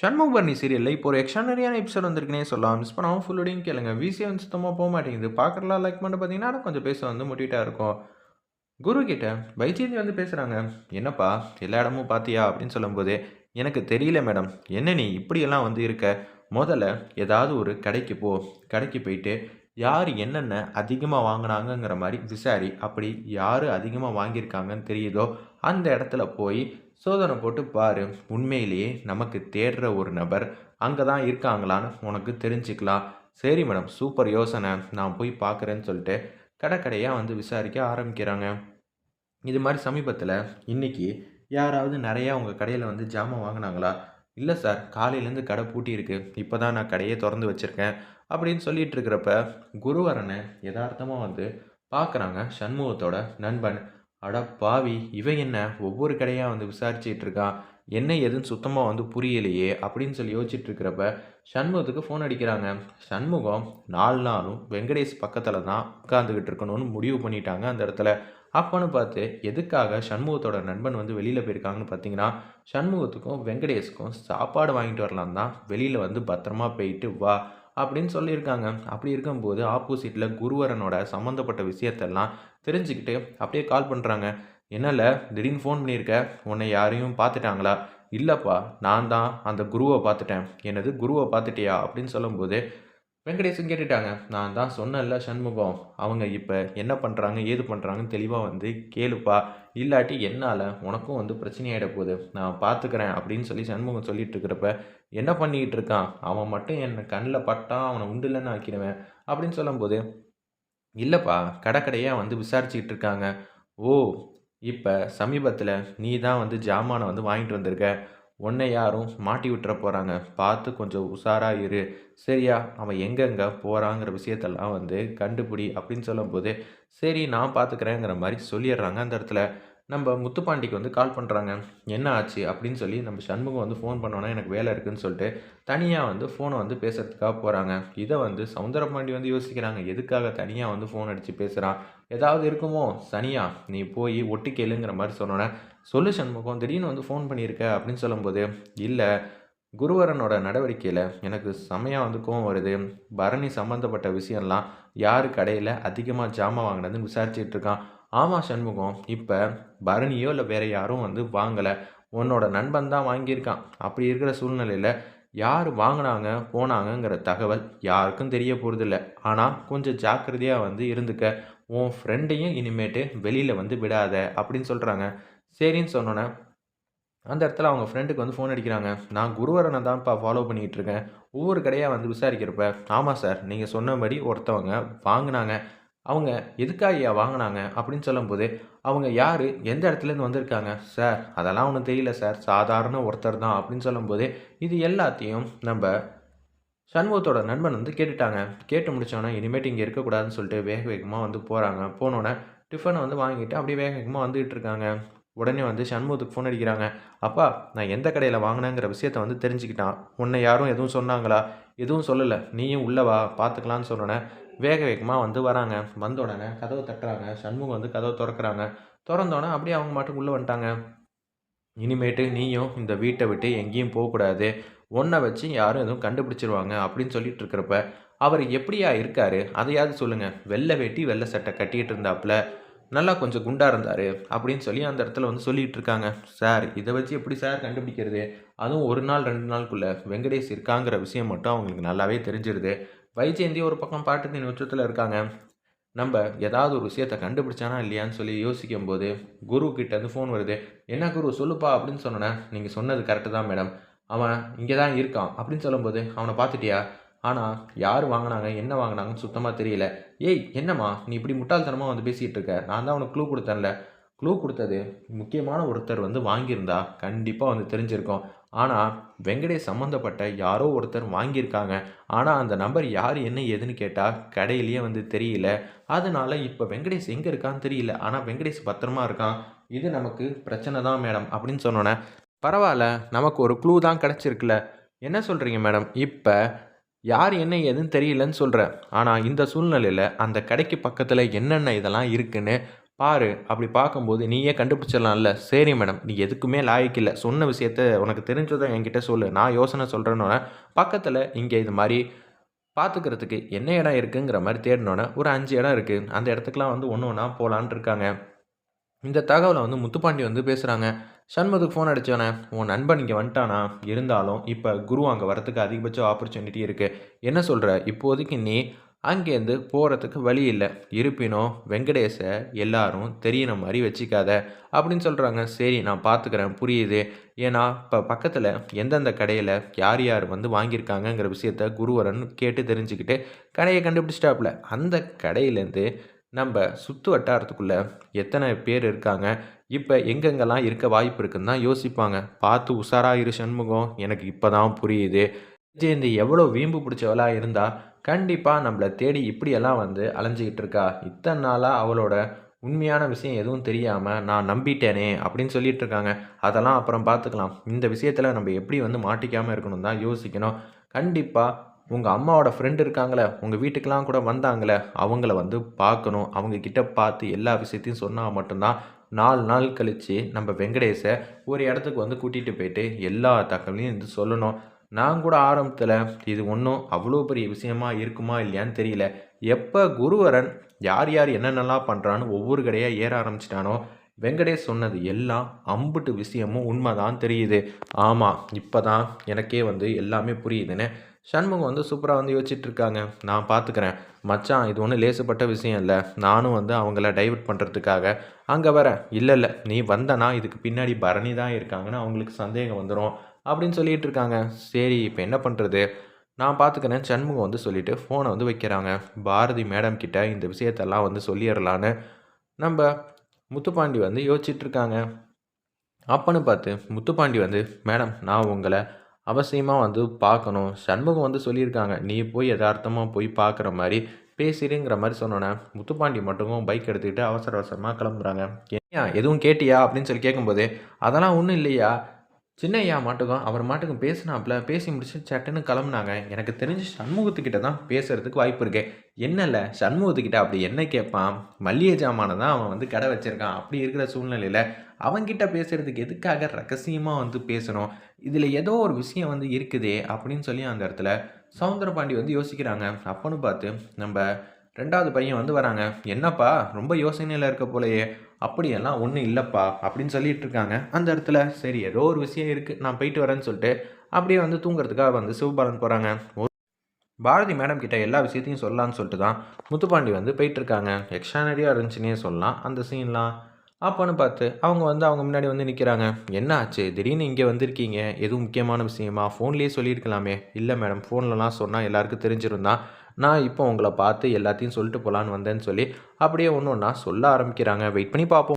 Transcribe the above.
ஷண்முகபரணி சீரியலில் இப்போ ஒரு எக்ஸ்ட்ரானரியான எபிசோட் வந்திருக்குனே சொல்லலாம். மிஸ் பண்ணாமல் ஃபுல்லோடையும் கேளுங்க. விசியை வந்து சுத்தமாக போக மாட்டேங்குது. பார்க்குறலாம் லைக் பண்ண பார்த்தீங்கன்னா கொஞ்சம் பேச வந்து முட்டிகிட்டா இருக்கும். குரு கிட்ட வைஜெயந்தி வந்து பேசுகிறாங்க என்னப்பா எல்லா இடமும் பார்த்தியா? அப்படின்னு சொல்லும்போது எனக்கு தெரியல மேடம். என்ன நீ இப்படியெல்லாம் வந்து இருக்க? முதல்ல ஏதாவது ஒரு கடைக்கு போ. கடைக்கு போயிட்டு யார் என்னென்ன அதிகமாக வாங்கினாங்கங்கிற மாதிரி விசாரி. அப்படி யார் அதிகமாக வாங்கியிருக்காங்கன்னு தெரியுதோ அந்த இடத்துல போய் சோதனை போட்டு பாரு. உண்மையிலேயே நமக்கு தேடுற ஒரு நபர் அங்கே தான் இருக்காங்களான்னு உனக்கு தெரிஞ்சுக்கலாம். சரி மேடம் சூப்பர் யோசனை. நான் போய் பார்க்குறேன்னு சொல்லிட்டு கடை கடையாக வந்து விசாரிக்க ஆரம்பிக்கிறாங்க. இது மாதிரி சமீபத்தில் இன்றைக்கி யாராவது நிறையா உங்கள் கடையில் வந்து ஜாமான் வாங்கினாங்களா? இல்லை சார் காலையிலேருந்து கடை பூட்டியிருக்கு இப்போ தான் நான் கடையே திறந்து வச்சுருக்கேன் அப்படின்னு சொல்லிட்டு இருக்கிறப்ப குருவரனை யதார்த்தமாக வந்து பார்க்குறாங்க சண்முகத்தோட நண்பன். அட பாவி இவன் என்ன ஒவ்வொரு கடையாக வந்து விசாரிச்சிட்டு இருக்கான் என்ன எதுன்னு சுத்தமாக வந்து புரியலையே அப்படின்னு சொல்லி யோசிச்சுட்டு இருக்கிறப்ப சண்முகத்துக்கு ஃபோன் அடிக்கிறாங்க. சண்முகம் நாலு நாளும் வெங்கடேஷ் பக்கத்தில் தான் உட்காந்துக்கிட்டு இருக்கணும்னு முடிவு பண்ணிட்டாங்க அந்த இடத்துல. அப்போன்னு பார்த்து எதுக்காக சண்முகத்தோட நண்பன் வந்து வெளியில் போயிருக்காங்கன்னு பார்த்தீங்கன்னா சண்முகத்துக்கும் வெங்கடேஷுக்கும் சாப்பாடு வாங்கிட்டு வரலாம் தான் வெளியில் வந்து பத்திரமா போயிட்டு வா அப்படின்னு சொல்லியிருக்காங்க. அப்படி இருக்கும்போது ஆப்போசிட்டில் குருவரனோட சம்மந்தப்பட்ட விஷயத்தெல்லாம் தெரிஞ்சுக்கிட்டு அப்படியே கால் பண்ணுறாங்க என்னல திடீர்னு ஃபோன் பண்ணியிருக்க? உன்னை யாரையும் பார்த்துட்டாங்களா? இல்லைப்பா நான் தான் அந்த குருவை பார்த்துட்டேன். என்னது குருவை பார்த்துட்டியா? அப்படின்னு சொல்லும்போது வெங்கடேசன் கேட்டுட்டாங்க. நான் தான் சொன்னேன்ல சண்முகம். அவங்க இப்போ என்ன பண்ணுறாங்க ஏது பண்ணுறாங்கன்னு தெளிவாக வந்து கேளுப்பா. இல்லாட்டி என்னால் உனக்கும் வந்து பிரச்சனையாயிட போகுது. நான் பார்த்துக்கிறேன் அப்படின்னு சொல்லி சண்முகம் சொல்லிட்டு இருக்கிறப்ப என்ன பண்ணிக்கிட்டு இருக்கான்? அவன் மட்டும் என்னை கண்ணில் பட்டான் அவனை உண்டுலன்னு ஆக்கிடுவேன் அப்படின்னு சொல்லும்போது இல்லைப்பா கடை கடையாக வந்து விசாரிச்சுக்கிட்டு இருக்காங்க ஓ இப்போ சமீபத்தில் நீ தான் வந்து ஜாமானை வந்து வாங்கிட்டு வந்திருக்க. உன்னை யாரும் மாட்டி விட்டுற போகிறாங்க பார்த்து கொஞ்சம் உஷாராக இரு. சரியா அவன் எங்கெங்கே போகிறாங்கிற விஷயத்தெல்லாம் வந்து கண்டுபிடி அப்படின்னு சொல்லும்போது சரி நான் பார்த்துக்கிறேங்கிற மாதிரி சொல்லிடுறாங்க அந்த இடத்துல. நம்ம முத்துப்பாண்டிக்கு வந்து கால் பண்ணுறாங்க என்ன ஆச்சு? அப்படின்னு சொல்லி நம்ம சண்முகம் வந்து ஃபோன் பண்ணோன்னா எனக்கு வேலை இருக்குதுன்னு சொல்லிட்டு தனியாக வந்து ஃபோனை வந்து பேசுகிறதுக்காக போகிறாங்க இதை வந்து சவுந்தரபாண்டி வந்து யோசிக்கிறாங்க. எதுக்காக தனியாக வந்து ஃபோன் அடித்து பேசுகிறான் ஏதாவது இருக்குமோ? சனியா நீ போய் ஒட்டி கேளுங்கிற மாதிரி சொன்னோன்னே சொல்லு சண்முகம் திடீர்னு வந்து ஃபோன் பண்ணியிருக்க? அப்படின்னு சொல்லும்போது இல்லை குருவரனோட நடவடிக்கையில் எனக்கு செம்மையாக வந்து கோவம் வருது. பரணி சம்மந்தப்பட்ட விஷயம்லாம் யார் கடையில் அதிகமாக ஜாமான் வாங்கினதுன்னு விசாரிச்சிட்ருக்கான் ஆமாம் சண்முகம் இப்போ பரணியோ இல்லை வேறு யாரும் வந்து வாங்கலை. உன்னோட நண்பன் தான் வாங்கியிருக்கான். அப்படி இருக்கிற சூழ்நிலையில் யார் வாங்கினாங்க போனாங்கங்கிற தகவல் யாருக்கும் தெரிய போகிறதில்ல ஆனால் கொஞ்சம் ஜாக்கிரதையாக வந்து இருந்துக்க. உன் ஃப்ரெண்டையும் இனிமேட்டு வெளியில் வந்து விடாத அப்படின்னு சொல்கிறாங்க சரின்னு சொன்னோன்னே அந்த இடத்துல அவங்க ஃப்ரெண்டுக்கு வந்து ஃபோன் அடிக்கிறாங்க. நான் குருவரனை தான்ப்பா ஃபாலோ பண்ணிகிட்டு இருக்கேன். ஒவ்வொரு கடையாக வந்து விசாரிக்கிறப்ப ஆமாம் சார் நீங்கள் சொன்னபடி ஒருத்தவங்க வாங்கினாங்க. அவங்க எதுக்காக ஐயா வாங்கினாங்க அப்படின்னு சொல்லும்போது அவங்க யார்? எந்த இடத்துலேருந்து வந்திருக்காங்க? சார் அதெல்லாம் ஒன்றும் தெரியல சார். சாதாரண ஒருத்தர் தான் அப்படின்னு சொல்லும்போது இது எல்லாத்தையும் நம்ம சண்முகத்தோட நண்பன் வந்து கேட்டுட்டாங்க. கேட்டு முடிச்சோன்னே இனிமேட்டு இங்கே இருக்கக்கூடாதுன்னு சொல்லிட்டு வேக வேகமாக வந்து போகிறாங்க போனோடனே டிஃபனை வந்து வாங்கிட்டு அப்படியே வேக வேகமாக வந்துகிட்டு இருக்காங்க. உடனே வந்து சண்முகத்துக்கு ஃபோன் அடிக்கிறாங்க. அப்பா நான் எந்த கடையில் வாங்கினேங்கிற விஷயத்த வந்து தெரிஞ்சுக்கிட்டான். உன்னை யாரும் எதுவும் சொன்னாங்களா? எதுவும் சொல்லலை. நீயும் உள்ளவா பார்த்துக்கலான்னு சொன்னோன்னே வேக வேகமாக வந்து வராங்க. வந்த உடனே கதவை தட்டுறாங்க. சண்முகம் வந்து கதவை திறக்கிறாங்க. திறந்தோடனே அப்படியே அவங்க மாட்டுக்கு உள்ளே வந்துட்டாங்க. இனிமேட்டு நீயும் இந்த வீட்டை விட்டு எங்கேயும் போகக்கூடாது. ஒன்றை வச்சு யாரும் எதுவும் கண்டுபிடிச்சிருவாங்க அப்படின்னு சொல்லிட்டு இருக்கிறப்ப அவர் எப்படியா இருக்காரு? அதையாவது சொல்லுங்கள் வெள்ளை வேட்டி வெள்ளை சட்டை கட்டிகிட்டு இருந்தாப்புல. நல்லா கொஞ்சம் குண்டாக இருந்தார் அப்படின்னு சொல்லி அந்த இடத்துல வந்து சொல்லிகிட்டு இருக்காங்க. சார் இதை வச்சு எப்படி சார் கண்டுபிடிக்கிறது? அதுவும் ஒரு நாள் ரெண்டு நாளுக்குள்ளே வெங்கடேஷ் இருக்காங்கிற விஷயம் மட்டும் அவங்களுக்கு நல்லாவே தெரிஞ்சிருது. வைஜெயந்தி ஒரு பக்கம் பாட்டுத்தின் உச்சத்தில் இருக்காங்க. நம்ம ஏதாவது ஒரு விஷயத்தை கண்டுபிடிச்சானா இல்லையான்னு சொல்லி யோசிக்கும் போது குரு கிட்டேருந்து ஃபோன் வருது. என்ன குரு? சொல்லுப்பா அப்படின்னு சொன்னேன் நீங்கள் சொன்னது கரெக்டு தான் மேடம் அவன் இங்கே தான் இருக்கான் அப்படின்னு சொல்லும்போது அவனை பார்த்துட்டியா? ஆனால் யார் வாங்கினாங்க என்ன வாங்கினாங்கன்னு சுத்தமாக தெரியல. ஏய் என்னம்மா நீ இப்படி முட்டாள்தனமாக வந்து பேசிகிட்டு இருக்க? நான் தான் அவனுக்கு க்ளூ கொடுத்தேன்ல. க்ளூ கொடுத்தது முக்கியமான ஒருத்தர் வந்து வாங்கியிருந்தா கண்டிப்பாக வந்து தெரிஞ்சிருக்கோம். ஆனால் வெங்கடேஷ் சம்மந்தப்பட்ட யாரோ ஒருத்தர் வாங்கியிருக்காங்க. ஆனால் அந்த நம்பர் யார் என்ன ஏதுன்னு கேட்டால் கடையிலேயே வந்து தெரியல. அதனால் இப்போ வெங்கடேஷ் எங்கே இருக்கான்னு தெரியல. ஆனால் வெங்கடேஷ் பத்திரமா இருக்கான். இது நமக்கு பிரச்சனை தான் மேடம் அப்படின்னு சொன்னோன்னே பரவாயில்ல நமக்கு ஒரு க்ளூ தான் கிடச்சிருக்குல்ல என்ன சொல்கிறீங்க மேடம்? இப்போ யார் என்ன ஏதுன்னு தெரியலன்னு சொல்கிறேன் ஆனால் இந்த சூழ்நிலையில் அந்த கடைக்கு பக்கத்தில் என்னென்ன இதெல்லாம் இருக்குன்னு பாரு அப்படி பார்க்கும்போது நீயே கண்டுபிடிச்சிடலாம்ல. சரி மேடம் நீ எதுக்குமே லாய்க்கில்லை சொன்ன விஷயத்த உனக்கு தெரிஞ்சதை என்கிட்ட சொல்லு. நான் யோசனை சொல்கிறேன்னொன்னே பக்கத்தில் இங்கே இது மாதிரி பார்த்துக்கிறதுக்கு என்ன இடம் இருக்குங்கிற மாதிரி தேடினோன்னே ஒரு அஞ்சு இடம் இருக்குது அந்த இடத்துக்குலாம் வந்து ஒன்று ஒன்றா போகலான்ட்டு இருக்காங்க. இந்த தகவலை வந்து முத்துப்பாண்டி வந்து பேசுகிறாங்க சண்முகத்துக்கு ஃபோன் அடித்தோன்னே உன் நண்பன் இங்கே வந்துட்டானா? இருந்தாலும் இப்போ குரு அங்கே வரத்துக்கு அதிகபட்ச ஆப்பர்ச்சுனிட்டி இருக்குது என்ன சொல்கிற இப்போதைக்கு நீ அங்கேருந்து போகிறதுக்கு வழி இல்லை. இருப்பினும் வெங்கடேஷை எல்லாரும் தெரியற மாதிரி வச்சுக்காத. அப்படின்னு சொல்கிறாங்க சரி நான் பார்த்துக்கிறேன் புரியுது. ஏன்னா இப்போ பக்கத்தில் எந்தெந்த கடையில் யார் யார் வந்து வாங்கியிருக்காங்கங்கிற விஷயத்த குருவரன் கேட்டு தெரிஞ்சுக்கிட்டு கடையை கண்டுபிடிச்சிட்டாப்புல. அந்த கடையிலேருந்து நம்ம சுற்று வட்டாரத்துக்குள்ளே எத்தனை பேர் இருக்காங்க? இப்போ எங்கெங்கெல்லாம் இருக்க வாய்ப்பு இருக்குன்னு தான் யோசிப்பாங்க. பார்த்து உஷாராயிரு சண்முகம். எனக்கு இப்போ தான் புரியுது. விஜயந்தி எவ்வளோ வீம்பு பிடிச்சவளாக இருந்தால் கண்டிப்பாக நம்மளை தேடி இப்படியெல்லாம் வந்து அலைஞ்சிக்கிட்டு இருக்கா. இத்தனை நாளாக அவளோட உண்மையான விஷயம் எதுவும் தெரியாமல் நான் நம்பிட்டேனே அப்படின்னு சொல்லிட்டு இருக்காங்க. அதெல்லாம் அப்புறம் பார்த்துக்கலாம் இந்த விஷயத்தில் நம்ம எப்படி வந்து மாட்டிக்காமல் இருக்கணும் தான் யோசிக்கணும். கண்டிப்பாக உங்கள் அம்மாவோட ஃப்ரெண்டு இருக்காங்களே உங்கள் வீட்டுக்கெலாம் கூட வந்தாங்களே அவங்கள வந்து பார்க்கணும். அவங்கக்கிட்ட பார்த்து எல்லா விஷயத்தையும் சொன்னால் மட்டும்தான் நாலு நாள் கழித்து நம்ம வெங்கடேஷை ஒரு இடத்துக்கு வந்து கூட்டிகிட்டு போயிட்டு எல்லா தகவலையும் இது சொல்லணும். நான் கூட ஆரம்பத்தில் இது ஒன்றும் அவ்வளோ பெரிய விஷயமா இருக்குமா இல்லையான்னு தெரியல. எப்போ குருவரன் யார் யார் என்னென்னலாம் பண்ணுறான்னு ஒவ்வொரு கடையாக ஏற ஆரம்பிச்சிட்டானோ வெங்கடேஷ் சொன்னது எல்லாம் அம்புட்டு விஷயமும் உண்மைதான் தெரியுது. ஆமாம் இப்போ தான் எனக்கே வந்து எல்லாமே புரியுதுன்னு சண்முகம் வந்து சூப்பராக வந்து யோசிச்சுட்டு இருக்காங்க. நான் பார்த்துக்கிறேன் மச்சான் இது ஒன்றும் லேசுப்பட்ட விஷயம் இல்லை. நானும் வந்து அவங்கள டைவர்ட் பண்ணுறதுக்காக அங்கே வரேன். இல்லை இல்லை நீ வந்தனா இதுக்கு பின்னாடி பரணி தான் இருக்காங்கன்னு அவங்களுக்கு சந்தேகம் வந்துடும் அப்படின்னு சொல்லிட்டு இருக்காங்க சரி இப்போ என்ன பண்ணுறது? நான் பார்த்துக்கிறேன். சண்முகம் வந்து சொல்லிவிட்டு ஃபோனை வந்து வைக்கிறாங்க. பாரதி மேடம் கிட்ட இந்த விஷயத்தெல்லாம் வந்து சொல்லிடலான்னு நம்ம முத்துப்பாண்டி வந்து யோசிச்சுட்டு இருக்காங்க அப்பன்னு பார்த்து முத்துப்பாண்டி வந்து மேடம் நான் உங்களை அவசியமாக வந்து பார்க்கணும். சண்முகம் வந்து சொல்லியிருக்காங்க. நீ போய் யதார்த்தமாக போய் பார்க்குற மாதிரி பேசிடுங்கிற மாதிரி சொன்னோன்னே முத்துப்பாண்டி மட்டும் பைக் எடுத்துக்கிட்டு அவசர அவசரமாக கிளம்புறாங்க. ஏன் எதுவும் கேட்டியா? அப்படின்னு சொல்லி கேட்கும்போது அதெல்லாம் ஒன்றும் இல்லையா? சின்னையா மாட்டுக்கும் அவர் மாட்டுக்கும் பேசினாப்புல பேசி முடிச்சு சட்டுன்னு கிளம்புனாங்க. எனக்கு தெரிஞ்சு சண்முகத்துக்கிட்ட தான் பேசுறதுக்கு வாய்ப்பு இருக்கு. என்னல்ல சண்முகத்துக்கிட்ட அப்படி என்ன கேட்பான் மல்லிகை ஜாமானை தான் அவன் வந்து கடை வச்சிருக்கான். அப்படி இருக்கிற சூழ்நிலையில் அவன்கிட்ட பேசுறதுக்கு எதுக்காக ரகசியமாக வந்து பேசணும்? இதில் ஏதோ ஒரு விஷயம் வந்து இருக்குதே அப்படின்னு சொல்லி அந்த இடத்துல சவுந்தரபாண்டி வந்து யோசிக்கிறாங்க. அப்பன்னு பார்த்து நம்ம ரெண்டாவது பையன் வந்து வராங்க. என்னப்பா ரொம்ப யோசனையில் இருக்க போலயே. அப்படியெல்லாம் ஒன்றும் இல்லைப்பா அப்படின்னு சொல்லிட்டு இருக்காங்க. அந்த இடத்துல சரி ஏதோ ஒரு விஷயம் இருக்குது நான் போயிட்டு வரேன்னு சொல்லிட்டு அப்படியே வந்து தூங்குறதுக்காக வந்து சிவபாலன் போகிறாங்க பாரதி மேடம் கிட்ட எல்லா விஷயத்தையும் சொல்லலான்னு சொல்லிட்டு தான் முத்துப்பாண்டி வந்து போயிட்டுருக்காங்க எக்ஸ்ட்ரானரியாக இருந்துச்சுன்னே சொல்லலாம் அந்த சீன்லாம். அப்போன்னு பார்த்து அவங்க வந்து அவங்க முன்னாடி வந்து நிற்கிறாங்க என்ன ஆச்சு? திடீர்னு இங்கே வந்திருக்கீங்க. எதுவும் முக்கியமான விஷயமா? ஃபோன்லேயே சொல்லியிருக்கலாமே. இல்லை மேடம் ஃபோன்லலாம் சொன்னால் எல்லாருக்கும் தெரிஞ்சிருந்தான் நான் இப்போ உங்களை பார்த்து எல்லாத்தையும் சொல்லிட்டு போகலான்னு வந்தேன்னு சொல்லி அப்படியே ஒன்று ஒன்றா சொல்ல ஆரம்பிக்கிறாங்க. வெயிட் பண்ணி பார்ப்போம்.